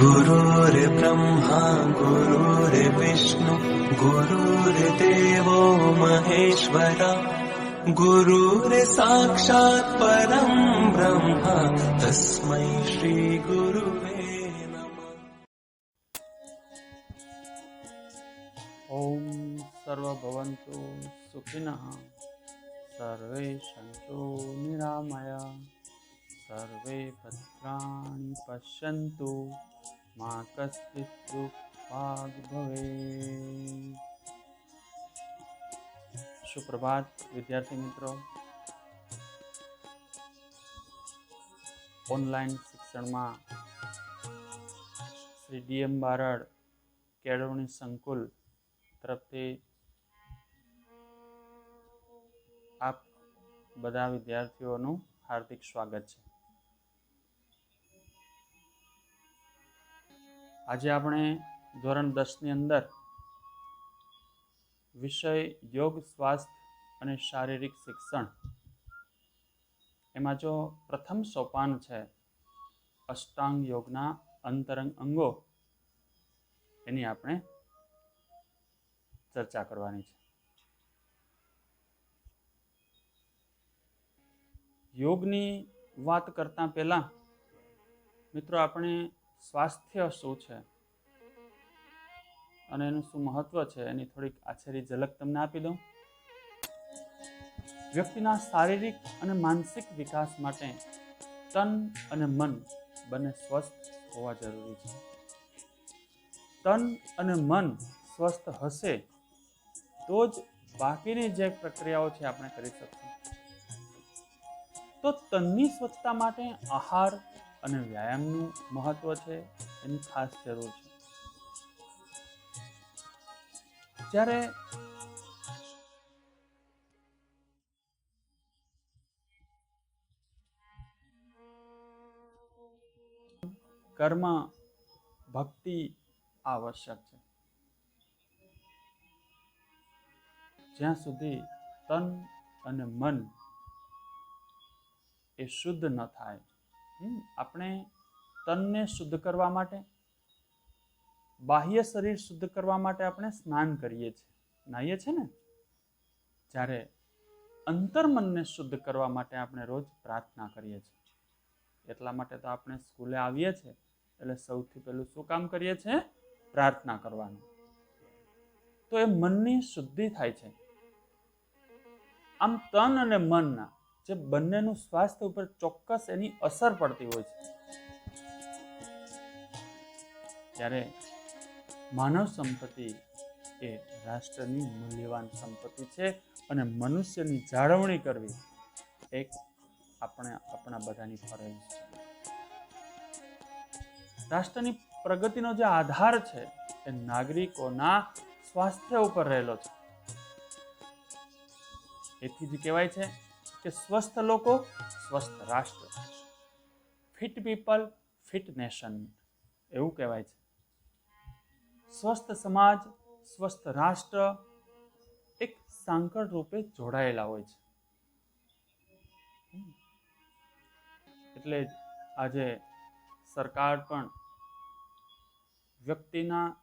गुरुर्ब्रह्मा गुरुर्विष्णु गुरुर्देवो महेश्वरा गुरुर्साक्षात् परम् ब्रह्म तस्मै श्रीगुरुवे नमः ॐ सर्वभवन्तु सुखिनः सर्वे सन्तु निरामया सर्वे भद्राणि पश्यन्तु માં કશ્ચિત દુઃખભાગ ભવે. સુપ્રભાત, વિદ્યાર્થી મિત્રો. ઓનલાઈન શિક્ષણમાં શ્રી ડીએમ બારડ, કેળવણી સંકુલ તરફથી આપ બધા વિદ્યાર્થીઓનું હાર્દિક સ્વાગત છે. આજે આપણે ધોરણ દસની અંદર વિષય યોગ, સ્વાસ્થ્ય અને શારીરિક શિક્ષણ. એમાં જો પ્રથમ સોપાન છે અષ્ટાંગ યોગના અંતરંગ અંગો, એની આપણે ચર્ચા કરવાની છે. યોગની વાત કરતા પહેલા મિત્રો, આપણે સ્વાસ્થ્ય શું છે? અને એનું શું મહત્વ છે? એની થોડીક આછેરી ઝલક તમને આપી દઉં. વ્યક્તિના શારીરિક અને માનસિક વિકાસ માટે તન અને મન બંને સ્વસ્થ હોવા જરૂરી છે. તન અને મન સ્વસ્થ હશે તો જ બાકીની જે પ્રક્રિયાઓ છે આપણે કરી શકશું. તો તનની સ્વચ્છતા માટે આહાર અને વ્યાયામનું મહત્વ છે એની ખાસ જરૂર છે. જ્યારે કર્મ ભક્તિ આવશ્યક છે. જ્યાં સુધી તન અને મન એ શુદ્ધ ન થાય. આપણે તનને શુદ્ધ કરવા માટે, બાહ્ય શરીર શુદ્ધ કરવા માટે આપણે સ્નાન કરીએ છીએ. નાહીએ છીએ ને? જ્યારે અંતર્મનને શુદ્ધ કરવા માટે આપણે રોજ પ્રાર્થના કરીએ છીએ. એટલા માટે તો આપણે સ્કૂલે આવીએ છીએ, એટલે સૌથી પહેલું શું કામ કરીએ છીએ? પ્રાર્થના કરવાનું. તો એ મનની શુદ્ધિ થાય છે. આમ તન અને મનના જે બંનેનું સ્વાસ્થ્ય ઉપર ચોક્કસ એની અસર પડતી હોય છે. ત્યારે માનવ સંપત્તિ એ રાષ્ટ્રની મૂલ્યવાન સંપત્તિ છે અને મનુષ્યની જાળવણી કરવી એક આપણે આપણા બધાની ફરજ છે. રાષ્ટ્રની પ્રગતિનો જે આધાર છે એ નાગરિકોના સ્વાસ્થ્ય ઉપર રહેલો છે. એથી જ કહેવાય છે કે સ્વસ્થ લોકો, સ્વસ્થ રાષ્ટ્ર. ફિટ પીપલ ફિટ નેશન એવું કહેવાય છે. સ્વસ્થ સમાજ, સ્વસ્થ રાષ્ટ્ર એક સાંકળ રૂપે જોડાયેલા હોય છે. એટલે આજે સરકાર પણ વ્યક્તિના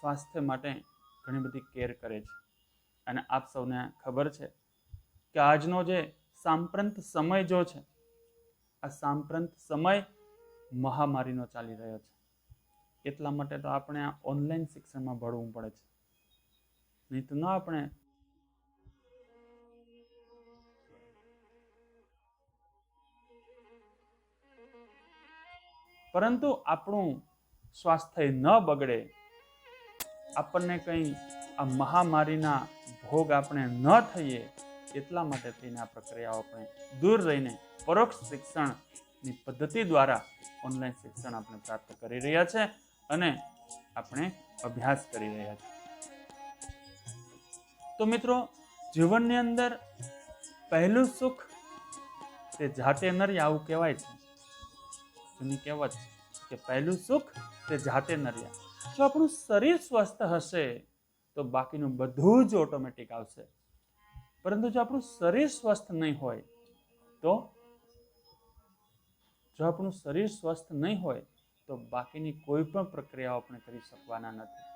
સ્વાસ્થ્ય માટે ઘણી બધી કેર કરે છે. અને આપ સૌને ખબર છે કે આજનો જે સાંપ્રંત સમય જો છે, આ સાંપ્રંત સમય મહામારીનો ચાલી રહ્યો છે. એટલા માટે તો આપણે આ ઓનલાઈન શિક્ષણમાં ભળવું પડે છે. નહીં તો ન આપણે પરંતુ આપણું સ્વાસ્થ્ય ન બગડે, આપણને કંઈ આ મહામારીના ભોગ આપણે ન થઈએ એટલા માટે થઈને આ પ્રક્રિયાઓ આપણે દૂર રહીને પરોક્ષ શિક્ષણની પદ્ધતિ દ્વારા ઓનલાઈન શિક્ષણ આપણે પ્રાપ્ત કરી રહ્યા છે અને આપણે અભ્યાસ કરી રહ્યા છીએ તો મિત્રો, જીવનની અંદર પહેલું સુખ તે જાતે નરી આવું કહેવાય છે. જૂની કહેવત છે કે પહેલું સુખ તે જાતે નર્યા જો આપણું શરીર સ્વસ્થ હશે, તો બાકીનું બધું જ ઓટોમેટિક આવશે. પરંતુ જો આપણું શરીર સ્વસ્થ નહીં હોય, તો જો આપણું શરીર સ્વસ્થ નહીં હોય, તો બાકીની કોઈ પણ પ્રક્રિયાઓ આપણે કરી શકવાના નથી.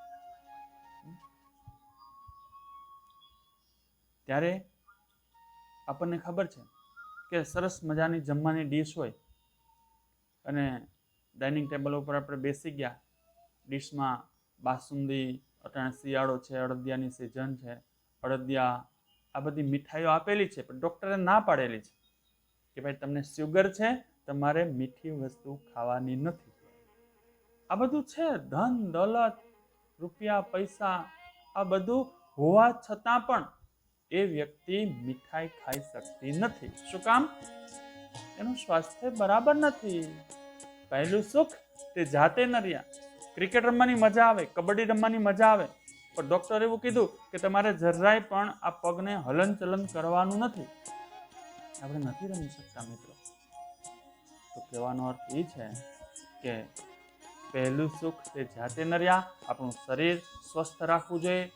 ત્યારે આપણને ખબર છે કે સરસ મજાની જમવાની ડીશ હોય અને ડાઇનિંગ ટેબલ ઉપર આપણે બેસી ગયા, ડીશમાં બાસુંદી અટાણે શિયાળો છે, અડદિયાની સિઝન છે, અડદિયા આ બધી મીઠાઈઓ આપેલી છે, પણ ડૉક્ટરે ના પાડેલી છે કે ભાઈ તમને શુગર છે, તમારે મીઠી વસ્તુ ખાવાની નથી. આ બધું છે, ધન, દોલત, રૂપિયા, પૈસા, આ બધું હોવા છતાં પણ એ વ્યક્તિ મીઠાઈ ખાઈ શકતી નથી. શું કામ? એનું સ્વાસ્થ્ય બરાબર નથી. પહેલું સુખ તે જાતે ન રહ્યા ક્રિકેટ રમવાની મજા આવે, કબડ્ડી રમવાની મજા આવે. પણ ડૉક્ટરે એવું કીધું કે તમારે જરાય પણ આ પગને હલનચલન કરવાનું નથી. આપણે નથી રમી શકતા મિત્રો. તો કહેવાનો અર્થ એ છે કે પહેલું સુખ તે જાતે ન રહ્યા આપણું શરીર સ્વસ્થ રાખવું જોઈએ.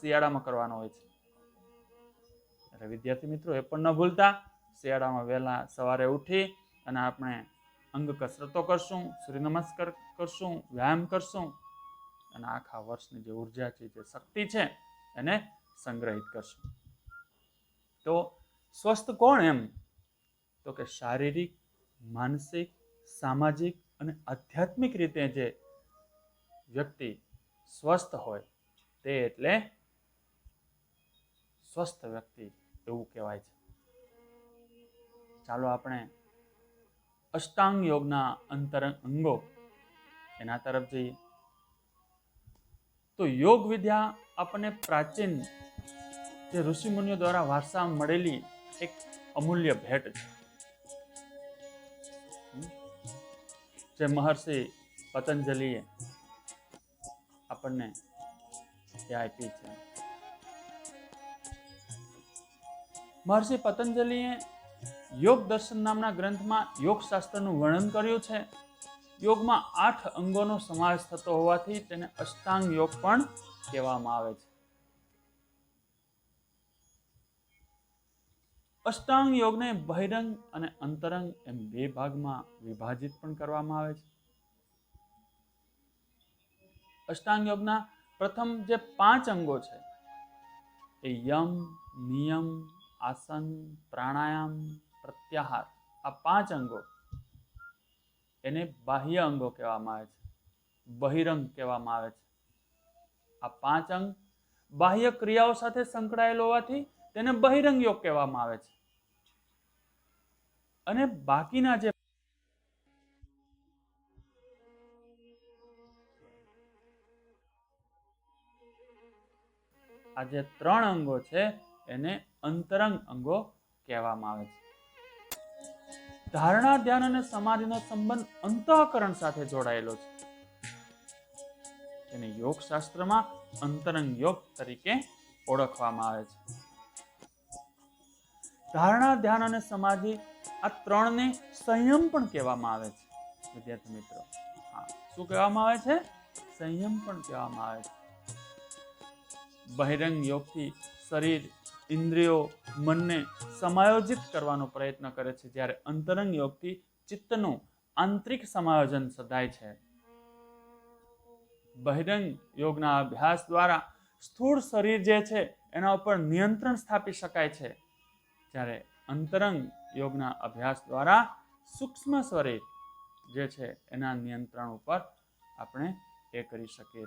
શિયાળામાં કરવાનો હોય છે. એટલે વિદ્યાર્થી મિત્રો એ પણ ન ભૂલતા. શિયાળામાં વહેલા સવારે ઉઠી અને આપણે અંગ કસરતો કરશું, સૂર્ય નમસ્કાર કરશું, વ્યાયામ કરશું અને આખા વર્ષની જે ઊર્જા છે, જે શક્તિ છે એને સંગ્રહિત કરશું. તો સ્વસ્થ કોણ એમ? તો કે શારીરિક, માનસિક, સામાજિક અને આધ્યાત્મિક રીતે જે વ્યક્તિ સ્વસ્થ હોય તે એટલે સ્વસ્થ વ્યક્તિ એવું કહેવાય છે. ચાલો આપણે અષ્ટાંગ યોગના અંતરંગ એના તરફ જઈએ. તો યોગ વિદ્યા આપણને પ્રાચીન જે ઋષિમુનિઓ દ્વારા વારસા મળેલી એક અમૂલ્ય ભેટ છે. જે મહર્ષિ પતંજલિએ આપણને આપી છે. મહર્ષિ પતંજલિએ યોગ દર્શન નામના ગ્રંથમાં યોગ શાસ્ત્રનું વર્ણન કર્યું છે. યોગમાં આઠ અંગોનો સમાવેશ થતો હોવાથી તેને અષ્ટાંગ યોગ પણ કહેવામાં આવે છે. અષ્ટાંગ યોગને બહિરંગ અને અંતરંગ એમ બે ભાગમાં વિભાજિત પણ કરવામાં આવે છે. અષ્ટાંગ યોગના પ્રથમ જે પાંચ અંગો છે એ યમ, નિયમ, આસન, પ્રાણાયામ પ્રત્યાહાર. આ પાંચ અંગો એને બાહ્ય અંગો કહેવામાં આવે છે. બહિરંગ કહેવામાં આવે છે. આ પાંચ અંગ બાહ્ય ક્રિયાઓ સાથે સંકળાયેલ હોવાથી તેને બહિરંગ યોગ કહેવામાં આવે છે. અને બાકીના જે આ જે ત્રણ અંગો છે એને અંતરંગ અંગો કહેવામાં આવે છે. ધારણા, ધ્યાન અને સમાધિનો સંબંધ અંતઃકરણ સાથે જોડાયેલો છે. તેને યોગ અંતરંગ યોગ તરીકે ઓળખવામાં આવે છે. ધારણા, ધ્યાન અને સમાધિ આ ત્રણને સંયમ પણ કહેવામાં આવે છે. વિદ્યાર્થી મિત્રો, હા, શું કહેવામાં આવે છે? સંયમ પણ કહેવામાં આવે છે. બહિરંગ યોગથી શરીર ઇન્દ્રિયો મનને સમાયોજિત કરવાનો પ્રયત્ન કરે છે, જ્યારે અંતરંગ યોગથી ચિત્તનું આંતરિક સમાયોજન સધાય છે. બહિરંગ યોગના અભ્યાસ દ્વારા સ્થૂળ શરીર જે છે, એના ઉપર નિયંત્રણ સ્થાપી શકાય છે. જ્યારે અંતરંગ યોગના અભ્યાસ દ્વારા સૂક્ષ્મ શરીર જે છે, એના નિયંત્રણ ઉપર આપણે એ કરી શકીએ છીએ.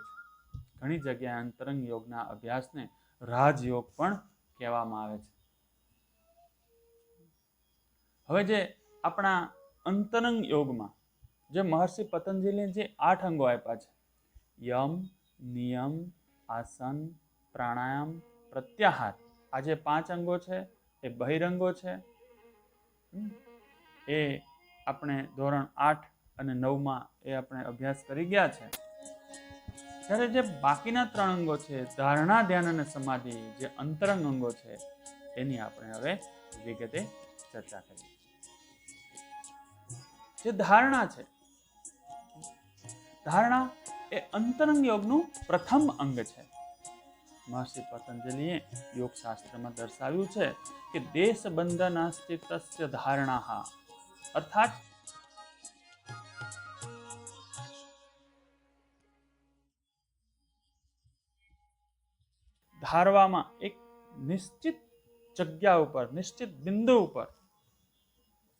ઘણી જગ્યાએ અંતરંગ યોગના અભ્યાસને રાજયોગ પણ કહેવામાં આવે છે. હવે જે આપણા અંતરંગ યોગમાં જે મહર્ષિ પતંજલિએ જે આઠ અંગો આપ્યા છે, યમ, નિયમ, આસન, પ્રાણાયામ, પ્રત્યાહાર, આ જે પાંચ અંગો છે, એ બહિરંગો છે એ આપણે ધોરણ આઠ અને નવમાં એ આપણે અભ્યાસ કરી ગયા છે. જ્યારે જે બાકીના ત્રણ અંગો છે, ધારણા, ધ્યાન અને સમાધિ, જે અંતરંગ અંગો છે, એની આપણે હવે વિગતે ચર્ચા કરીએ જે ધારણા છે, ધારણા એ અંતરંગ યોગનું પ્રથમ અંગ છે. મહર્ષિ પતંજલિએ યોગ શાસ્ત્રમાં દર્શાવ્યું છે કે દેશ બંધનાશ્ચિતસ્ય ધારણા, અર્થાત ધારવામાં એક નિશ્ચિત જગ્યા ઉપર, નિશ્ચિત બિંદુ ઉપર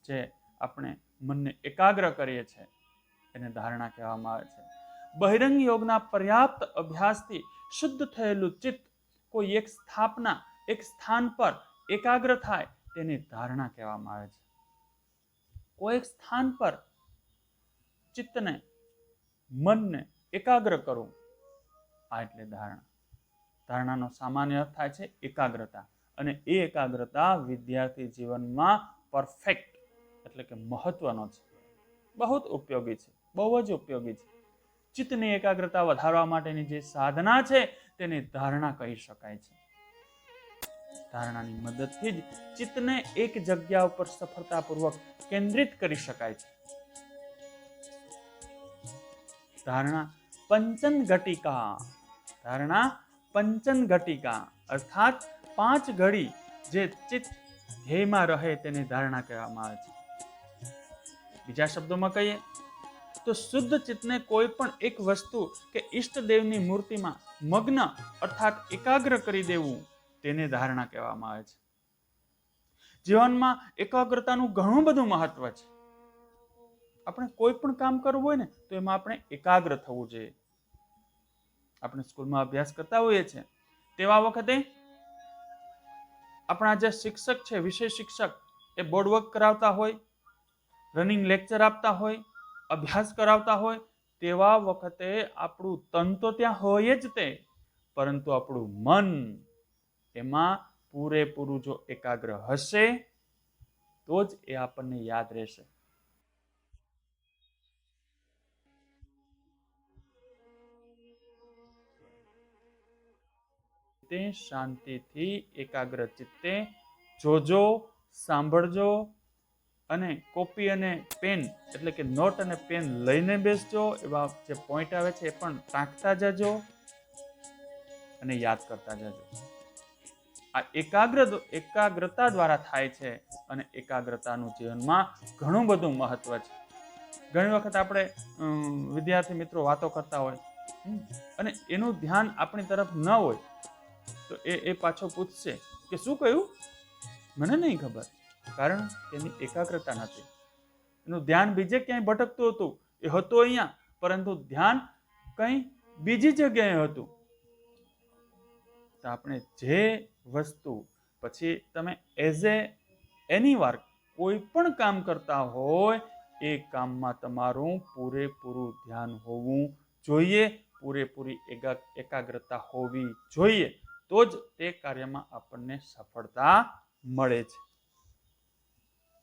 જે આપણે મનને એકાગ્ર કરીએ છીએ, એને ધારણા કહેવામાં આવે છે. બહિરંગ યોગના પર્યાપ્ત અભ્યાસથી શુદ્ધ થયેલું ચિત્ત કોઈ એક સ્થાપના, એક સ્થાન પર એકાગ્ર થાય તેની ધારણા કહેવામાં આવે છે. કોઈ એક સ્થાન પર ચિત્તને, મનને એકાગ્ર કરવું, આ એટલે ધારણા. ધારણાનો સામાન્ય અર્થ થાય છે એકાગ્રતા. અને એ એકાગ્રતા વિદ્યાર્થી જીવનમાં પરફેક્ટ એટલે કે મહત્વનો છે. બહુ ઉપયોગી છે, બહુ જ ઉપયોગી છે. ચિત્તની એકાગ્રતા વધારવા માટેની જે સાધના છે તેને ધારણા કહી શકાય છે. ધારણાની મદદથી જ ચિત્તને એક જગ્યા ઉપર સફળતાપૂર્વક કેન્દ્રિત કરી શકાય છે. ધારણા પંચન ઘટિકા ધારણા પંચન ઘટિકા અર્થાત પાંચ ઘડી જે ચિત્ત ધ્યેયમાં રહે તેને ધારણા કહેવામાં આવે છે. બીજા શબ્દોમાં કહીએ તો શુદ્ધ ચિત્તને કોઈ પણ એક વસ્તુ કે ઈષ્ટદેવની મૂર્તિમાં મગ્ન અર્થાત એકાગ્ર કરી દેવું તેને ધારણા કહેવામાં આવે છે. જીવનમાં એકાગ્રતાનું ઘણું બધું મહત્વ છે. આપણે કોઈ પણ કામ કરવું હોય ને તો એમાં આપણે એકાગ્ર થવું જોઈએ. આપણે સ્કૂલમાં અભ્યાસ કરતા હોઈએ છીએ. તેવા વખતે આપણા જે શિક્ષક છે, વિષય શિક્ષક, એ બોર્ડ વર્ક કરાવતા હોય રનિંગ લેક્ચર આપતા હોય, અભ્યાસ કરાવતા હોય, તેવા વખતે આપણું તન તો ત્યાં હોય જ તે, પરંતુ આપણું મન એમાં પૂરેપૂરું જો એકાગ્ર હશે, તો જ એ આપણને યાદ રહેશે. તે શાંતિથી એકાગ્ર ચિત્તે જોજો, સાંભળજો અને કોપી અને પેન એટલે કે નોટ અને પેન લઈને બેસજો. એવા જે પોઈન્ટ આવે છે એ પણ ટાંકતા જજો અને યાદ કરતા જજો. આ એકાગ્ર એકાગ્રતા દ્વારા થાય છે અને એકાગ્રતાનું જીવનમાં ઘણું બધું મહત્વ છે. ઘણી વખત આપણે વિદ્યાર્થી મિત્રો વાતો કરતા હોય અને એનું ધ્યાન આપણી તરફ ન હોય તો એ એ પાછો પૂછશે કે શું કહ્યું? મને નહીં ખબર, કારણ તેની એકાગ્રતા નથી એનું ધ્યાન બીજે ક્યાંય ભટકતું હતું? એ હતું અહીંયા, પરંતુ ધ્યાન કંઈ બીજી જગ્યાએ હતું. તો આપણે જે વસ્તુ, પછી તમે એઝ એ એની વાર કોઈ પણ કામ કરતા હોય, એ કામમાં તમારું પૂરેપૂરું ધ્યાન હોવું જોઈએ, પૂરેપૂરી એકાગ્રતા હોવી જોઈએ. તો જ તે કાર્યમાં આપણને સફળતા મળે છે.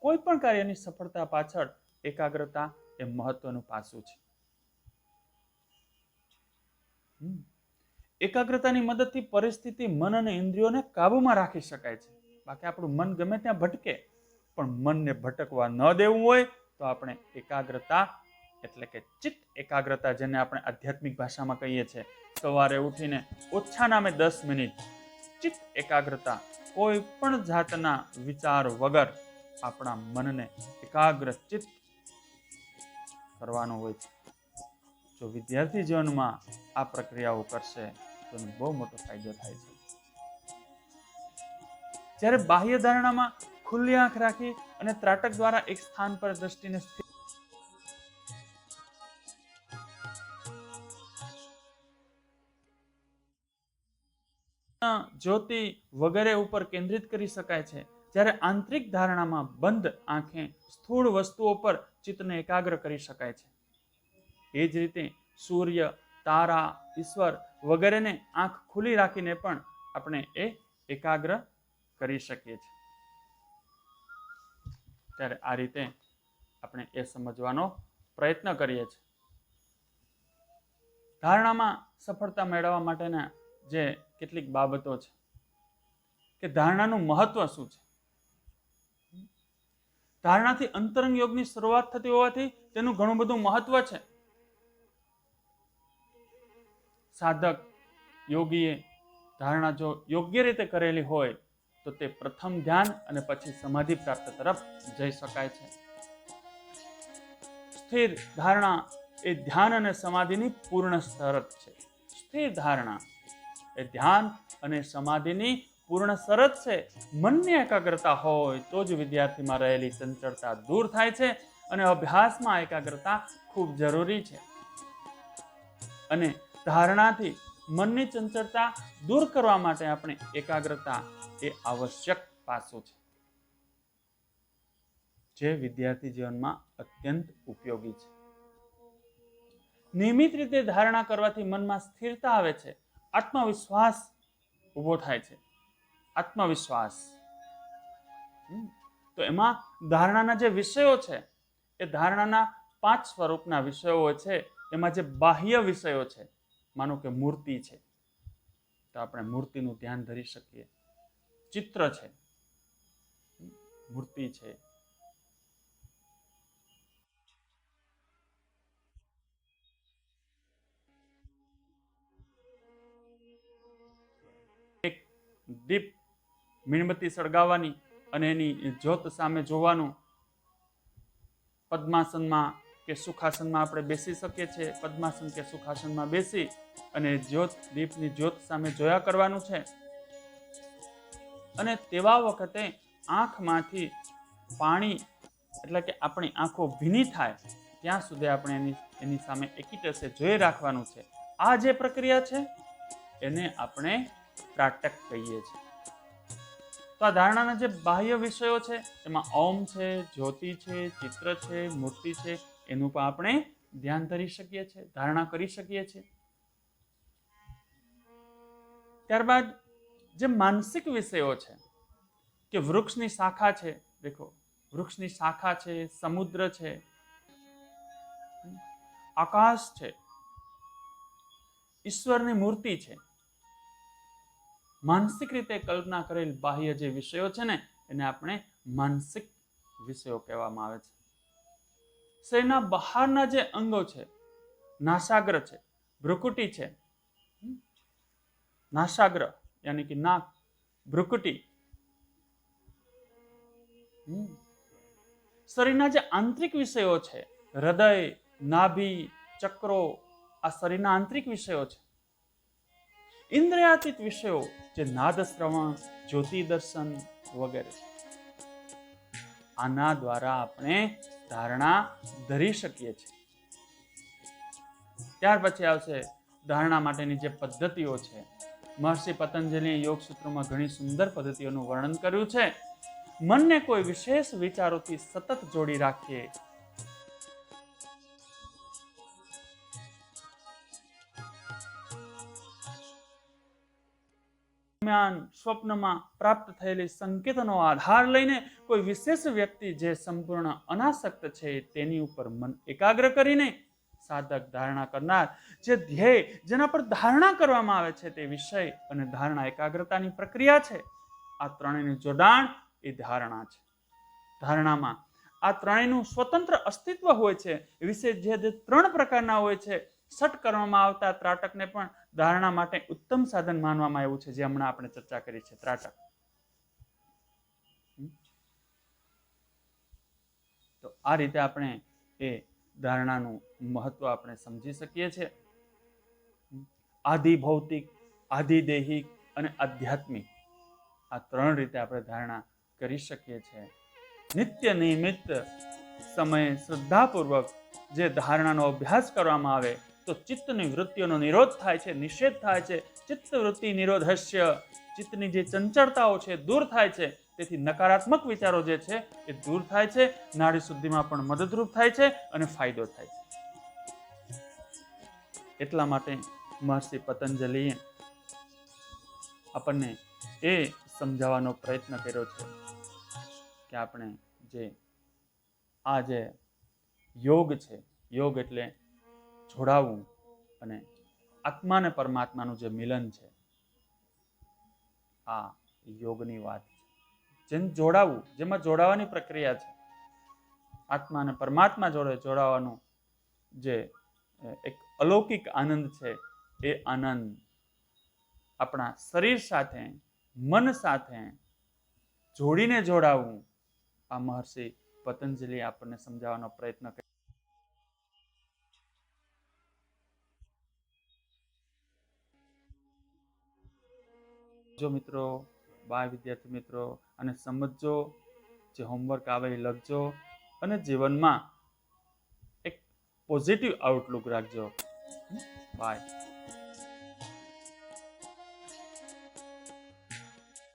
કોઈ પણ કાર્યની સફળતા પાછળ એકાગ્રતા એ મહત્વનું પાસું છે. એકાગ્રતાની મદદથી પરિસ્થિતિ મન અને ઇન્દ્રિયોને કાબૂમાં રાખી શકાય છે. બાકી આપણું મન ગમે ત્યાં ભટકે, પણ મનને ભટકવા ન દેવું હોય તો આપણે એકાગ્રતા એટલે કે ચિત્ત એકાગ્રતા જેને આપણે આધ્યાત્મિક ભાષામાં કહીએ છીએ. સવારે ઉઠીને ઓછા નામે દસ મિનિટ ચિત્ત એકાગ્રતા કોઈ પણ જાતના વિચાર વગર આપણા મનને એકાગ્ર ચિત્ત કરવાનું હોય છે. જો વિદ્યાર્થી જીવનમાં આ પ્રક્રિયાઓ કરશે, તો બહુ મોટો ફાયદો થાય છે. જ્યારે બાહ્ય ધારણામાં ખુલ્લી આંખ રાખી અને ત્રાટક દ્વારા એક સ્થાન પર દ્રષ્ટિને સ્થિર જ્યોતિ વગેરે ઉપર કેન્દ્રિત કરી શકાય છે. જ્યારે આંતરિક ધારણામાં બંધ આંખે સ્થૂળ વસ્તુઓ પર ચિત્તને એકાગ્ર કરી શકાય છે. એ જ રીતે સૂર્ય, તારા, ઈશ્વર વગેરેને આંખ ખુલ્લી રાખીને પણ આપણે એ એકાગ્ર કરી શકીએ છીએ. ત્યારે આ રીતે આપણે એ સમજવાનો પ્રયત્ન કરીએ છીએ. ધારણામાં સફળતા મેળવવા માટેના જે કેટલીક બાબતો છે કે ધારણાનું મહત્વ શું છે? ધારણાથી અંતરંગ યોગની શરૂઆત થતી હોવાથી તેનું ઘણું બધું મહત્વ છે. સાધક યોગીએ ધારણા જો યોગ્ય રીતે કરેલી હોય તો તે પ્રથમ ધ્યાન અને પછી સમાધિ પ્રાપ્ત તરફ જઈ શકાય છે. સ્થિર ધારણા એ ધ્યાન અને સમાધિની પૂર્ણ શરત છે. સ્થિર ધારણા એ ધ્યાન અને સમાધિની પૂર્ણ શરત છે. મનની એકાગ્રતા હોય તો જ વિદ્યાર્થીમાં રહેલી ચંચળતા દૂર થાય છે અને અભ્યાસમાં એકાગ્રતા ખૂબ જરૂરી છે. અને ધારણાથી મનની ચંચળતા દૂર કરવા માટે આપણે એકાગ્રતા એ આવશ્યક પાસું છે. જે વિદ્યાર્થી જીવનમાં અત્યંત ઉપયોગી છે. નિયમિત રીતે ધારણા કરવાથી મનમાં સ્થિરતા આવે છે આત્મવિશ્વાસ ઊભો થાય છે. આત્મવિશ્વાસ. તો એમાં ધારણાના જે વિષયો છે, એ ધારણાના પાંચ સ્વરૂપના વિષયો છે, એમાં જે બાહ્ય વિષયો છે, માનો કે મૂર્તિ છે. તો આપણે મૂર્તિનું ધ્યાન ધરી શકીએ. ચિત્ર છે. મૂર્તિ છે. દીપ મીણબત્તી સળગાવવાની અને એની જ્યોત સામે જોવાનું. પદ્માસનમાં કે સુખાસનમાં આપણે બેસી શકીએ છીએ. પદ્માસન કે સુખાસનમાં બેસી અને જ્યોત, દીપની જ્યોત સામે જોયા કરવાનું છે. અને તેવા વખતે આંખમાંથી પાણી, એટલે કે આપણી આંખો ભીની થાય, ત્યાં સુધી આપણે એની એની સામે એકીટસે જોઈ રાખવાનું છે. આ જે પ્રક્રિયા છે, એને આપણે ત્રાટક કહીએ છીએ. તો આ ધારણાના જે બાહ્ય વિષયો છે, એમાં ઓમ છે, જ્યોતિ છે, ચિત્ર છે, મૂર્તિ છે, એનું પણ આપણે ધ્યાન ધરી શકીએ છીએ, ધારણા કરી શકીએ છીએ. ત્યારબાદ જે માનસિક વિષયો છે, કે વૃક્ષની શાખા છે, દેખો, વૃક્ષની શાખા છે, સમુદ્ર છે, આકાશ છે, ઈશ્વરની મૂર્તિ છે માનસિક રીતે કલ્પના કરેલ બાહ્ય જે વિષયો છે ને, એને આપણે માનસિક વિષયો કહેવામાં આવે છે શરીરના બહારના જે અંગો છે, નાસાગ્ર છે, ભ્રુકુટી છે? નાસાગ્ર યાની કે નાક, ભ્રુકુટી શરીરના જે આંતરિક વિષયો છે, હૃદય, નાભી, ચક્રો, આ શરીરના આંતરિક વિષયો છે ઇન્દ્રિયાતીત વિષયો જે નાદ જ્યોતિ દર્શન વગેરે આના દ્વારા આપણે ધારણા ધરી શકીએ છીએ. ત્યાર પછી આવશે ધારણા માટેની જે પદ્ધતિઓ છે. મહર્ષિ પતંજલિએ યોગ સૂત્રોમાં ઘણી સુંદર પદ્ધતિઓનું વર્ણન કર્યું છે. મનને કોઈ વિશેષ વિચારોથી સતત જોડી રાખીએ દરમિયાન સ્વપ્નમાં પ્રાપ્ત થયેલી સંકેતનો આધાર લઈને કોઈ વિશેષ વ્યક્તિ જે સંપૂર્ણ અનાસક્ત છે તેની ઉપર મન એકાગ્ર કરીને સાધક ધારણા કરનાર, જે ધ્યેય જેના પર ધારણા કરવામાં આવે છે તે વિષય અને ધારણા એકાગ્રતાની પ્રક્રિયા છે. આ ત્રણેયનું જોડાણ એ ધારણા છે. ધારણામાં આ ત્રણેયનું સ્વતંત્ર અસ્તિત્વ હોય છે. વિશે જે ત્રણ પ્રકારના હોય છે સટ કરવામાં આવતા ત્રાટકને પણ ધારણા માટે ઉત્તમ સાધન માનવામાં આવ્યું છે, જે હમણાં આપણે ચર્ચા કરી છે, ત્રાટક. તો આ રીતે આપણે એ ધારણાનું મહત્વ આપણે સમજી શકીએ છીએ. આદિ ભૌતિક દૈહિક અને આધ્યાત્મિક આ ત્રણ રીતે આપણે ધારણા કરી શકીએ છીએ. નિત્ય નિયમિત સમયે શ્રદ્ધાપૂર્વક જે ધારણાનો અભ્યાસ કરવામાં આવે તો ચિત્તની વૃત્તિઓનો નિરોધ થાય છે, નિષેધ થાય છે. ચિત્ત વૃત્તિ નિરોધસ્ય ચિત્તની જે ચંચળતાઓ છે, દૂર થાય છે. તેથી નકારાત્મક વિચારો જે છે, એ દૂર થાય છે, નાડી શુદ્ધિમાં પણ મદદરૂપ થાય છે અને ફાયદો થાય છે. એટલા માટે મહર્ષિ પતંજલિએ આપણને એ સમજાવવાનો પ્રયત્ન કર્યો છે કે આપણે જે આ જે યોગ છે, યોગ એટલે જોડાવવું અને આત્મા અને પરમાત્માનું જે મિલન છે, આ યોગની વાત છે. જેમ જોડાવવું જેમાં જોડાવાની પ્રક્રિયા છે. આત્મા અને પરમાત્મા જોડે જોડાવાનું જે એક અલૌકિક આનંદ છે, એ આનંદ આપણા શરીર સાથે, મન સાથે જોડીને જોડાવવું આ મહર્ષિ પતંજલિ આપણને સમજાવવાનો પ્રયત્ન જો મિત્રો, બાળ વિદ્યાર્થી મિત્રો અને સમજજો, જે હોમવર્ક આવે એ લખજો અને જીવનમાં એક પોઝિટિવ આઉટલુક રાખજો. બાય